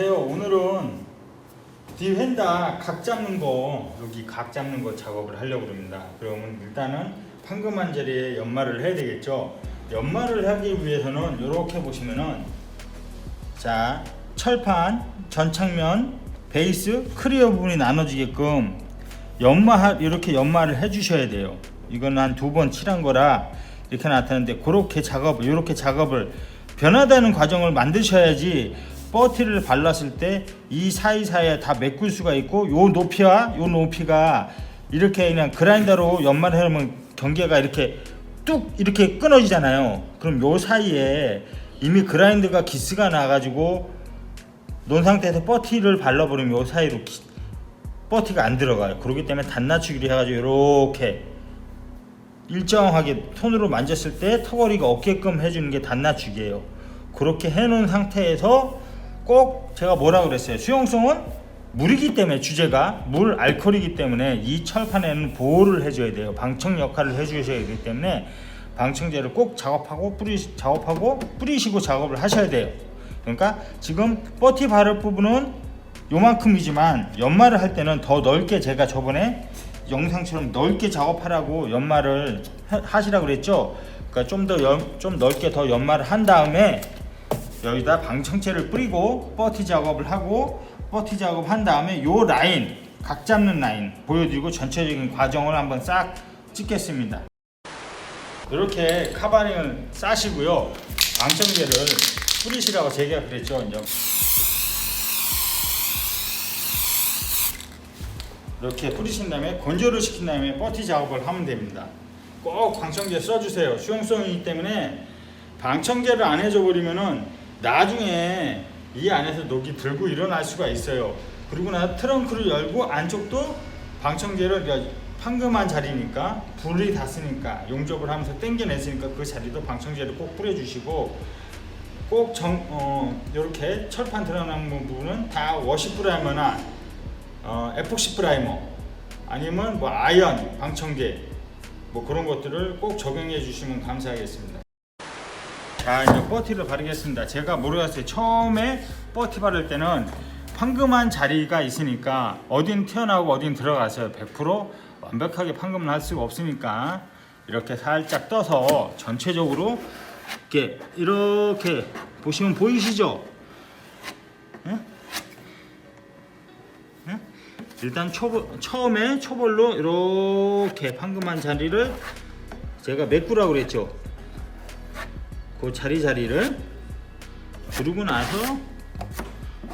안녕하세요. 오늘은 디펜다 각 잡는 거 여기 각 잡는 거 작업을 하려고 합니다. 그러면 일단은 황금한 자리에 연마를 해야 되겠죠. 연마를 하기 위해서는 이렇게 보시면은 자 철판 전창면 베이스 크리어 부분이 나눠지게끔 연마 이렇게 연마를 해주셔야 돼요. 이건 한 두 번 칠한 거라 이렇게 나타나는데 그렇게 작업 이렇게 작업을 변화되는 과정을 만드셔야지 버티를 발랐을 때 이 사이사이에 다 메꿀 수가 있고 요 높이와 요 높이가 이렇게 그냥 그라인더로 연마를 해놓으면 경계가 이렇게 뚝 이렇게 끊어지잖아요. 그럼 요 사이에 이미 그라인드가 기스가 나가지고 논 상태에서 버티를 발라버리면 요 사이로 기- 버티가 안 들어가요. 그렇기 때문에 단낮추기를 해가지고 이렇게 일정하게 손으로 만졌을 때 턱걸이가 없게끔 해주는 게 단낮추기예요. 그렇게 해놓은 상태에서 꼭 제가 뭐라 그랬어요. 수용성은 물이기 때문에 주제가 물 알코올이기 때문에 이 철판에는 보호를 해줘야 돼요. 방청 역할을 해주셔야 되기 때문에 방청제를 꼭 작업하고 뿌리 작업하고 뿌리시고 작업을 하셔야 돼요. 그러니까 지금 버티 바를 부분은 요만큼이지만 연마를 할 때는 더 넓게 제가 저번에 영상처럼 넓게 작업하라고 하- 하시라 그랬죠. 그러니까 좀 더 좀 넓게 더 연마를 한 다음에 여기다 방청체를 뿌리고 버티 작업을 하고 버티 작업 한 다음에 요 라인 각 잡는 라인 보여드리고 전체적인 과정을 한번 싹 찍겠습니다. 이렇게 카바링을 싸시고요. 방청제를 뿌리시라고 제가 그랬죠. 이제 이렇게 뿌리신 다음에 건조를 시킨 다음에 버티 작업을 하면 됩니다. 꼭 방청제 써주세요. 수용성이기 때문에 방청제를 안 해줘 버리면은 나중에 이 안에서 녹이 들고 일어날 수가 있어요. 그리고 나서 트렁크를 열고 안쪽도 방청제를 황금한 자리니까 불이 닿으니까 용접을 하면서 당겨냈으니까 그 자리도 방청제를 꼭 뿌려주시고 꼭 정, 어, 이렇게 철판 드러나는 부분은 다 워시 프라이머나 어, 에폭시 프라이머 아니면 뭐 아연 방청제 뭐 그런 것들을 꼭 적용해 주시면 감사하겠습니다. 자 이제 버티를 바르겠습니다. 제가 모르겠어요. 처음에 버티 바를 때는 황금한 자리가 있으니까 어딘 튀어나오고 어딘 들어가서요. 100% 완벽하게 판금을 할 수가 없으니까 이렇게 살짝 떠서 전체적으로 이렇게 이렇게 보시면 보이시죠? 예? 예? 일단 초, 처음에 초벌로 이렇게 황금한 자리를 제가 메꾸라고 그랬죠. 그 자리 자리를 그러고 나서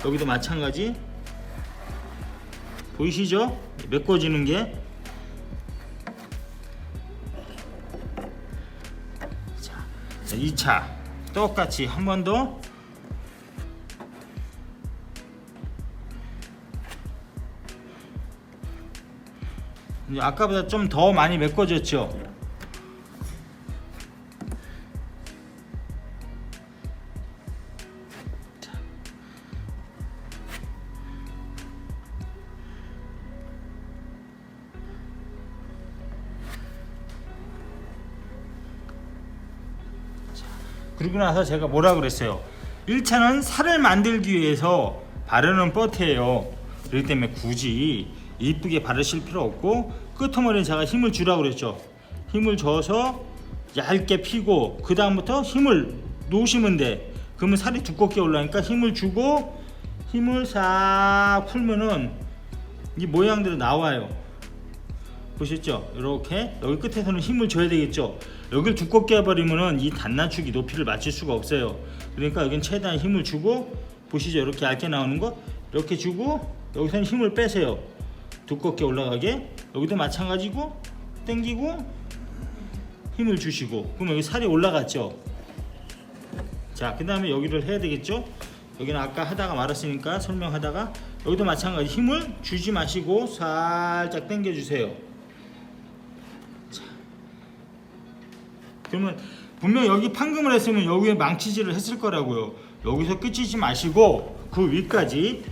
여기도 마찬가지 보이시죠? 메꿔지는 게 자, 2차 똑같이 한 번 더 아까보다 좀 더 많이 메꿔졌죠? 그리고 나서 제가 뭐라 그랬어요? 1차는 살을 만들기 위해서 바르는 버트예요. 그렇기 때문에 굳이 이쁘게 바르실 필요 없고 끄트머리에 제가 힘을 주라고 그랬죠. 힘을 줘서 얇게 피고 그 다음부터 힘을 놓으시면 돼. 그러면 살이 두껍게 올라니까 힘을 주고 힘을 싹 풀면은 이 모양대로 나와요. 보셨죠? 이렇게 여기 끝에서는 힘을 줘야 되겠죠. 여기를 두껍게 해버리면은 이 단낮추기 높이를 맞출 수가 없어요. 그러니까 여긴 최대한 힘을 주고 보시죠? 이렇게 얇게 나오는 거 이렇게 주고 여기서는 힘을 빼세요. 두껍게 올라가게 여기도 마찬가지고 당기고 힘을 주시고 그럼 여기 살이 올라갔죠. 자, 그 다음에 여기를 해야 되겠죠? 여기는 아까 하다가 말았으니까 설명하다가 여기도 마찬가지 힘을 주지 마시고 살짝 당겨 주세요. 그러면 분명 여기 판금을 했으면 여기에 망치질을 했을 거라고요. 여기서 끝이지 마시고 그 위까지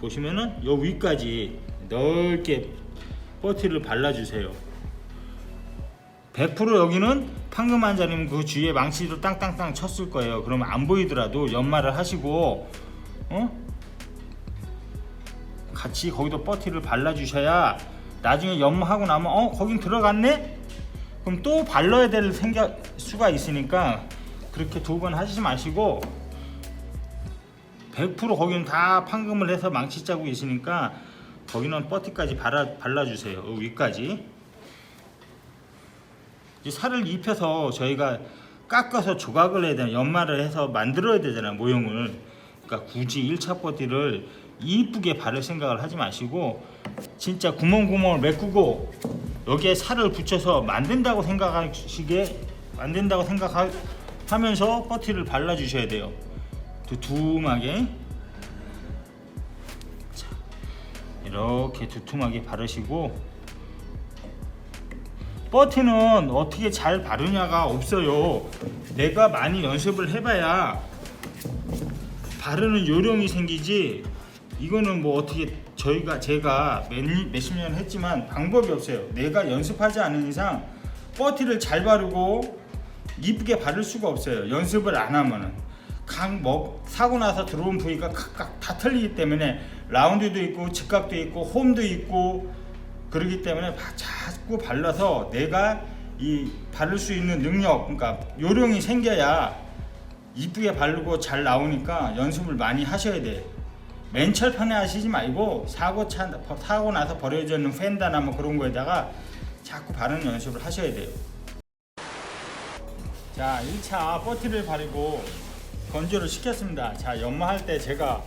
보시면은 요 위까지 넓게 버티를 발라주세요. 100% 여기는 판금 한 자리면 그 주위에 망치로 땅땅땅 쳤을 거예요. 그러면 안 보이더라도 연마를 하시고 어? 같이 거기도 버티를 발라주셔야 나중에 연마하고 나면 어 거긴 들어갔네? 그럼 또 발라야 될 생각 수가 있으니까 그렇게 두 번 하시지 마시고 100% 거기는 다 판금을 해서 망치 자국이 있으니까 거기는 버티까지 발라, 발라주세요. 어, 위까지. 이 살을 입혀서 저희가 깎아서 조각을 해야 되나 연마를 해서 만들어야 되잖아요 모형을. 그러니까 굳이 1차 버티를 이쁘게 바를 생각을 하지 마시고 진짜 구멍구멍을 메꾸고 여기에 살을 붙여서 만든다고 생각하시게 만든다고 생각하면서 버티를 발라주셔야 돼요 두툼하게 자, 이렇게 두툼하게 바르시고 버티는 어떻게 잘 바르냐가 없어요. 내가 많이 연습을 해봐야 바르는 요령이 생기지. 이거는 뭐 어떻게 저희가 제가 몇, 몇십 년 했지만 방법이 없어요. 내가 연습하지 않은 이상 버티를 잘 바르고 이쁘게 바를 수가 없어요. 연습을 안 하면은 각뭐 사고 나서 들어온 부위가 각각 다 틀리기 때문에 라운드도 있고 직각도 있고 홈도 있고 그러기 때문에 바- 자꾸 발라서 내가 이 바를 수 있는 능력 그러니까 요령이 생겨야 이쁘게 바르고 잘 나오니까 연습을 많이 하셔야 돼. 맨 철판에 하시지 말고 사고 차 사고 나서 버려져 있는 펜다나 뭐 그런 거에다가 자꾸 바르는 연습을 하셔야 돼요. 자, 1차 버티를 바르고 건조를 시켰습니다. 자, 연마할 때 제가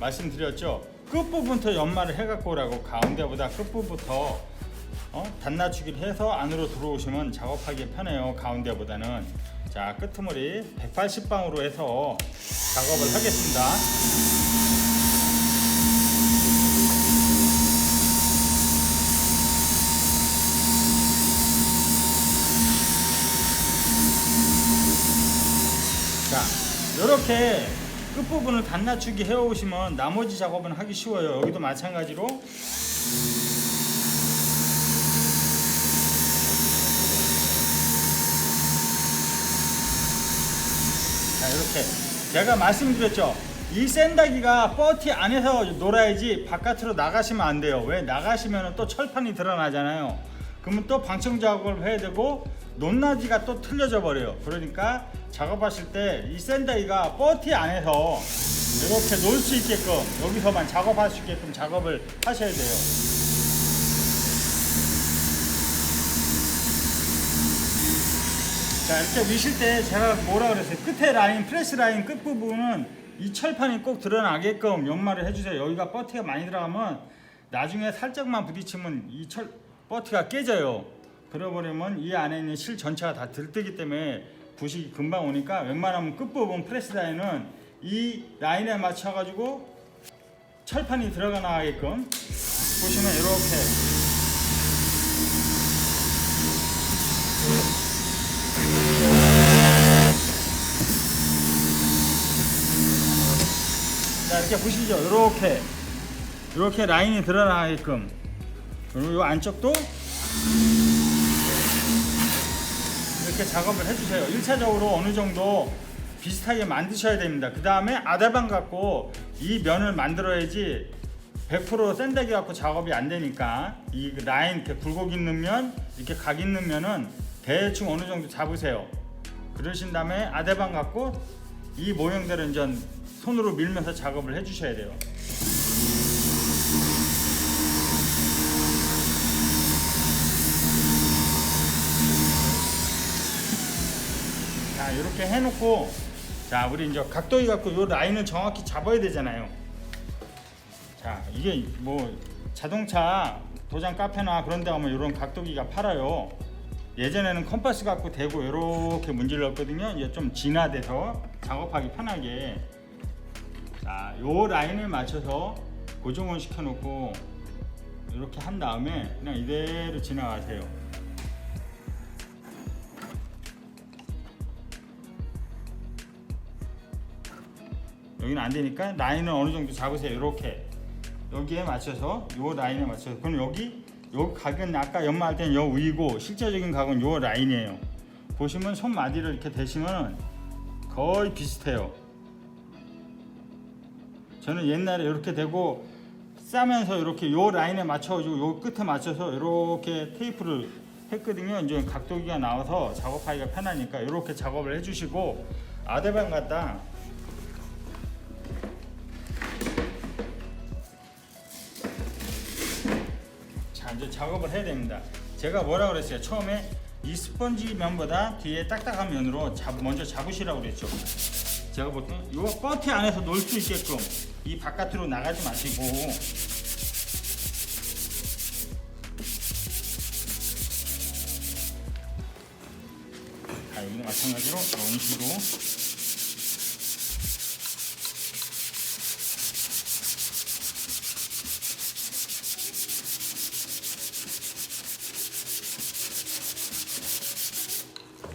말씀드렸죠. 끝부분부터 연마를 해갖고 오라고 가운데보다 끝부분부터 어? 단낮추기를 해서 안으로 들어오시면 작업하기 편해요. 가운데보다는 자 끄트머리 180방으로 해서 작업을 하겠습니다. 자, 이렇게 끝부분을 단낮추기 해오시면 나머지 작업은 하기 쉬워요. 여기도 마찬가지로 자, 이렇게 제가 말씀드렸죠. 이 샌다기가 버티 안에서 놀아야지 바깥으로 나가시면 안 돼요. 왜 나가시면 또 철판이 드러나잖아요. 그러면 또 방청 작업을 해야 되고 높낮이가 또 틀려져 버려요. 그러니까 작업하실 때 이 샌다기가 버티 안에서 이렇게 놀수 있게끔 여기서만 작업할 수 있게끔 작업을 하셔야 돼요. 자 이렇게 미실 때 제가 뭐라 그랬어요 끝에 라인 프레스 라인 끝 부분은 이 철판이 꼭 드러나게끔 연마를 해주세요 여기가 버티가 많이 들어가면 나중에 살짝만 부딪히면 이철 버티가 깨져요. 그러버리면 이 안에 있는 실 전체가 다 들뜨기 때문에 부식이 금방 오니까 웬만하면 끝 부분 프레스 라인은 이 라인에 맞춰 가지고 철판이 들어가 나가게끔 보시면 이렇게. 자 이렇게 보시죠. 이렇게. 이렇게 라인이 드러나게끔 그리고 이 안쪽도 이렇게 작업을 해주세요. 1차적으로 어느 정도 비슷하게 만드셔야 됩니다. 그 다음에 아대방 갖고 이 면을 만들어야지 100% 샌데기 갖고 작업이 안 되니까 이 라인 이렇게 굴곡 있는 면 이렇게 각 있는 면은 대충 어느 정도 잡으세요. 그러신 다음에 아대방 갖고 이 모형들은 이제 손으로 밀면서 작업을 해주셔야 돼요. 자 이렇게 해놓고 자 우리 이제 각도기 갖고 요 라인을 정확히 잡아야 되잖아요. 자 이게 뭐 자동차 도장 카페나 그런 데 가면 이런 각도기가 팔아요. 예전에는 컴파스 갖고 대고 이렇게 문질렀거든요. 이제 좀 진화돼서 작업하기 편하게 자, 요 라인을 맞춰서 고정을 시켜 놓고 이렇게 한 다음에 그냥 이대로 지나가세요. 여기는 안 되니까 라인을 어느 정도 잡으세요. 이렇게 여기에 맞춰서 요 라인에 맞춰서 그럼 여기 요 각은 아까 연마할 때는 요 위고 실제적인 각은 요 라인이에요. 보시면 손 마디를 이렇게 대시면 거의 비슷해요. 저는 옛날에 이렇게 되고 싸면서 이렇게 요 라인에 맞춰가지고 요 끝에 맞춰서 이렇게 테이프를 했거든요. 이제 각도기가 나와서 작업하기가 편하니까 이렇게 작업을 해주시고 아대방 갖다 자 이제 작업을 해야 됩니다. 제가 뭐라 그랬어요? 처음에 이 스펀지 면보다 뒤에 딱딱한 면으로 잡, 먼저 잡으시라고 그랬죠. 제가 볼 때는 요 버티 안에서 놀 수 있게끔 이 바깥으로 나가지 마시고 자 여기는 마찬가지로 이런 식으로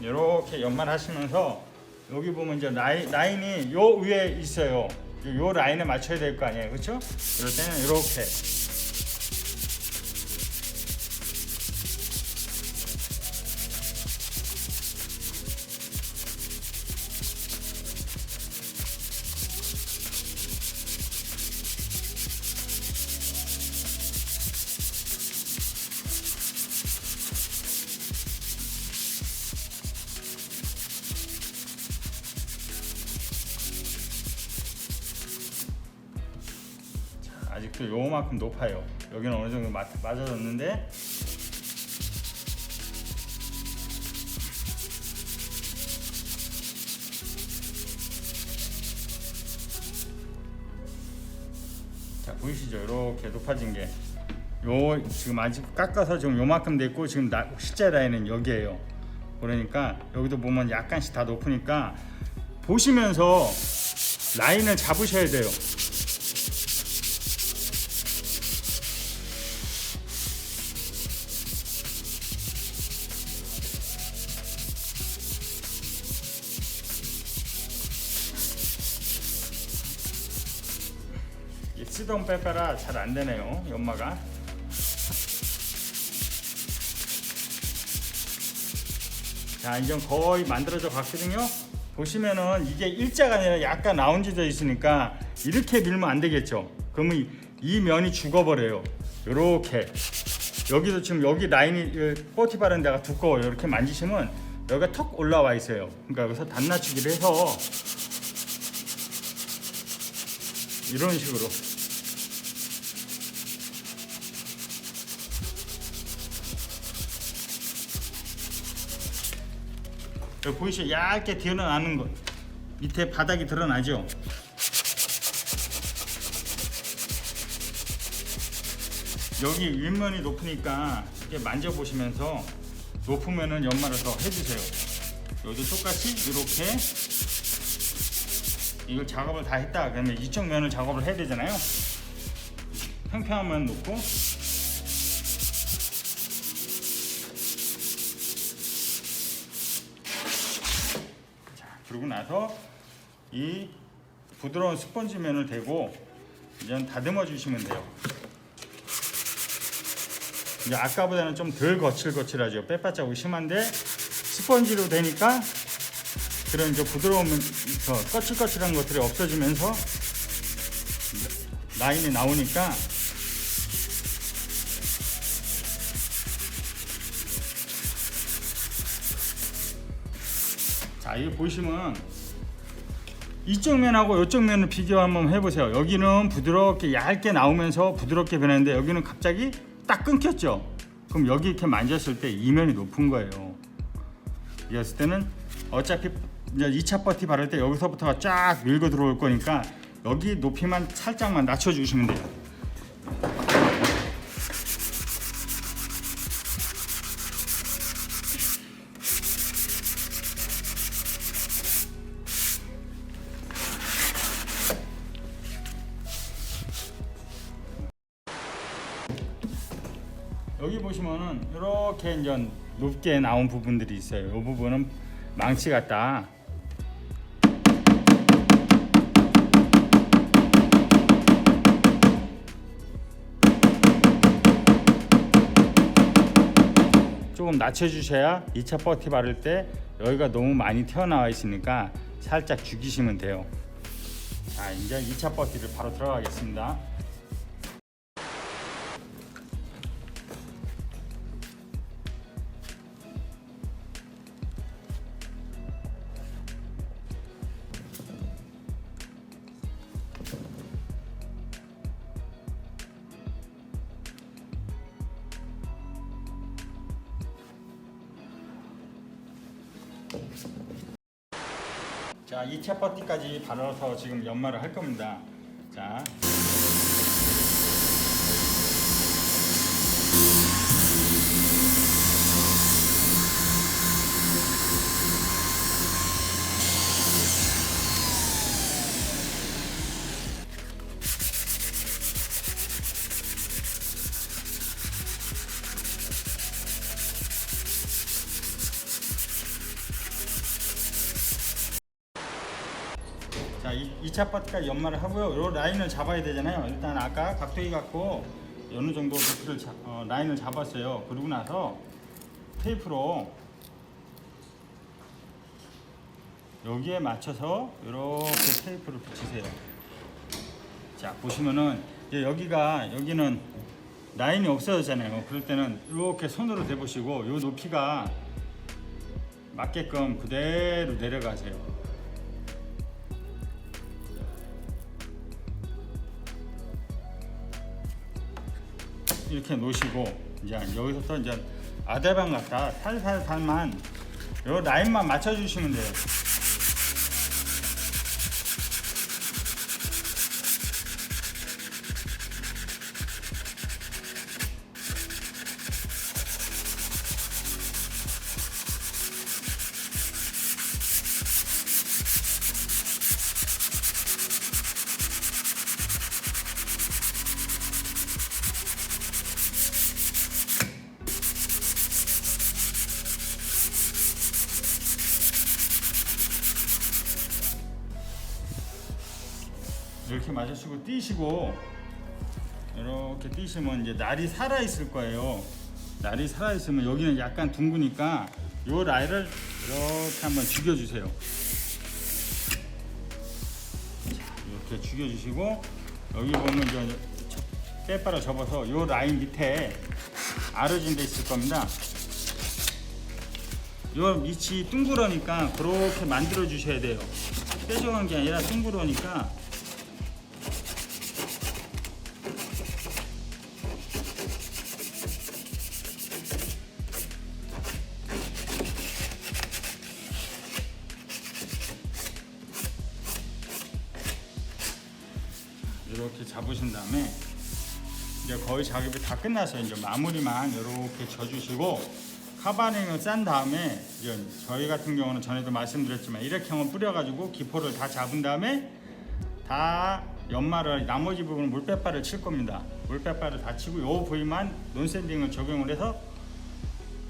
이렇게 연말하시면서 여기 보면 이제 라인, 라인이 요 위에 있어요. 요, 요 라인에 맞춰야 될 거 아니에요, 그렇죠? 이럴 때는 이렇게 요만큼 높아요. 여기는 어느 정도 맞, 맞아졌는데 자 보이시죠? 이렇게 높아진 게. 요 지금 아직 깎아서 지금 요만큼 됐고 지금 나, 실제 라인은 여기에요. 그러니까 여기도 보면 약간씩 다 높으니까 보시면서 라인을 잡으셔야 돼요. 쓰던 빼빼라 잘 안 되네요 연마가. 자 이제 거의 만들어져 갔거든요. 보시면은 이게 일자가 아니라 약간 라운지져 있으니까 이렇게 밀면 안 되겠죠. 그러면 이, 이 면이 죽어버려요. 요렇게. 여기도 지금 여기 라인이 뽀티 바른 데가 두꺼워요. 이렇게 만지시면 여기가 턱 올라와 있어요. 그러니까 여기서 단낮추기를 해서 이런 식으로 보이시죠? 얇게 드러나는 거 밑에 바닥이 드러나죠? 여기 윗면이 높으니까 이렇게 만져보시면서 높으면은 연마를 더 해주세요. 여기도 똑같이 이렇게 이걸 작업을 다 했다. 그러면 이쪽 면을 작업을 해야 되잖아요. 평평한 면 놓고 그러고 나서 이 부드러운 스펀지 면을 대고 이제 다듬어 주시면 돼요. 이제 아까보다는 좀 덜 거칠거칠하죠. 빼빠짝이 심한데 스펀지로 되니까 그런 이제 부드러운 저 거칠거칠한 것들이 없어지면서 라인이 나오니까 자 이거 보시면 이쪽 면하고 이쪽 면을 비교 한번 해보세요. 여기는 부드럽게 얇게 나오면서 부드럽게 변했는데 여기는 갑자기 딱 끊겼죠? 그럼 여기 이렇게 만졌을 때 이면이 높은 거예요. 이었을 때는 어차피 이제 2차 버티 바를 때 여기서부터가 쫙 밀고 들어올 거니까 여기 높이만 살짝만 낮춰 주시면 돼요. 여기 보시면은 이렇게 이제 높게 나온 부분들이 있어요. 이 부분은 망치 같다. 조금 낮춰주셔야 2차 버티 바를 때 여기가 너무 많이 튀어나와 있으니까 살짝 죽이시면 돼요. 자, 이제 2차 버티를 바로 들어가겠습니다. 자, 2차 퍼티까지 발라서 지금 연마를 할 겁니다. 자. 자, 2, 차 파트까지 연마를 하고요. 요 라인을 잡아야 되잖아요. 일단 아까 각도기 갖고 어느 정도 높이를 잡- 어, 라인을 잡았어요. 그러고 나서 테이프로 여기에 맞춰서 이렇게 테이프를 붙이세요. 자, 보시면은 이제 여기가 여기는 라인이 없어졌잖아요. 그럴 때는 이렇게 손으로 대보시고 요 높이가 맞게끔 그대로 내려가세요. 이렇게 놓으시고 이제 여기서부터 이제 아대방 갖다 살살살만 요 라인만 맞춰주시면 돼요. 이렇게 맞으시고 뛰시고 이렇게 뛰시면 이제 날이 살아 있을 거예요. 날이 살아 있으면 여기는 약간 둥그니까 요 라인을 이렇게 한번 죽여주세요. 자, 이렇게 죽여주시고 여기 보면 이제 빼빠라 접어서 요 라인 밑에 아르진 데 있을 겁니다. 요 밑이 둥그러니까 그렇게 만들어 주셔야 돼요. 뾰족한 게 아니라 둥그러니까 작업이 다 끝났어요. 이제 마무리만 이렇게 져주시고 카바닝을 싼 다음에 이제 저희 같은 경우는 전에도 말씀드렸지만 일회형을 뿌려가지고 기포를 다 잡은 다음에 다 연마를 나머지 부분 물빼빠를 칠 겁니다. 물빼빠를 다 치고 이 부위만 논샌딩을 적용을 해서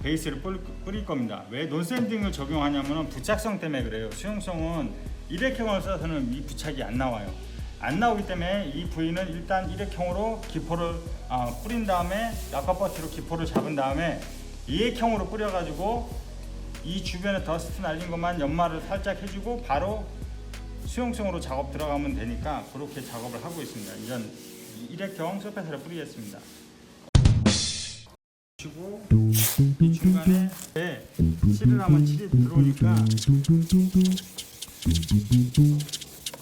베이스를 뿌릴, 겁니다. 왜 논샌딩을 적용하냐면 부착성 때문에 그래요. 수용성은 일회형을 써서는 이 부착이 안 나와요. 안 나오기 때문에 이 부위는 일단 일회형으로 기포를 아, 뿌린 다음에 라커버티로 기포를 잡은 다음에 이액형으로 뿌려가지고 이 주변에 더스트 날린 것만 연마를 살짝 해주고 바로 수용성으로 작업 들어가면 되니까 그렇게 작업을 하고 있습니다. 이전 일회형 서페스를 뿌리겠습니다. 치고 이 중간에 네, 칠을 하면 칠이 들어오니까